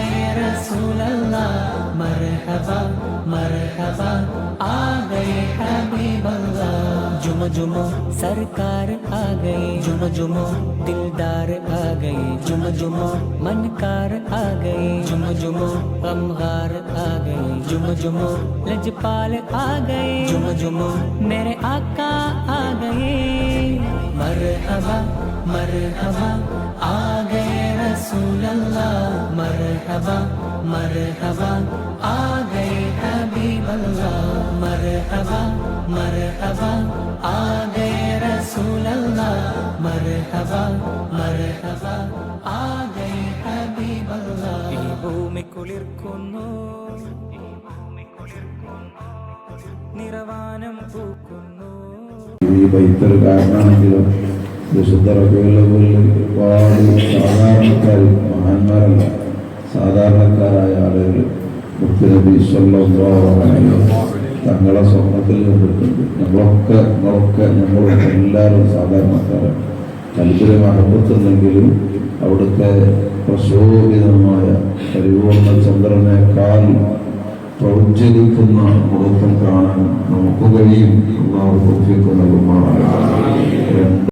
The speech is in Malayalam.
गए रसूल अल्लाह मरहबा मरहबा आ गए हबीब अल्लाह जुम जुम सरकार आ गए जुम जुम दिलदार आ गए जुम जुम मनकार आ गए जुम जुम गमगार आ गए जुम जुम लजपाल आ गए जुम जुम मेरे आका आ गए मरहबा मरहबा आ गए रसूल अल्लाह മർഹബ മർഹബ ആ ഗൈ ഹബീബല്ലാ. മർഹബ മർഹബ ആ ഗൈ റസൂലല്ലാ. മർഹബ മർഹബ ആ ഗൈ ഹബീബല്ലാ. ഈ ഭൂമി കുളിർക്കുന്നു. നിറവാനം പൂക്കുന്നു. ഈ ബൈത്തർ കാരണമാണെങ്കിലും വിശുദ്ധ റബിയുള്ള ഒരുപാട് സാധാരണക്കാരും മഹാന്മാരല്ല സാധാരണക്കാരായ ആളുകൾ മുത്തുനബി തങ്ങളെ സ്വർണത്തിൽ കണ്ടിട്ടുണ്ട് നമ്മളൊക്കെ നമ്മളൊക്കെ നമ്മളൊക്കെ എല്ലാവരും സാധാരണക്കാരാണ്. കൽബിലെ അനുഭവത്തുണ്ടെങ്കിലും അവിടുത്തെ പ്രശോഭിതമായ പരിപൂർണ ചന്ദ്രനേക്കാൾ പ്രൗജ്വലിക്കുന്ന മുഖത്തും കാണാൻ നമുക്ക് കഴിയും. നൽകുമാറാകട്ടെ. രണ്ട്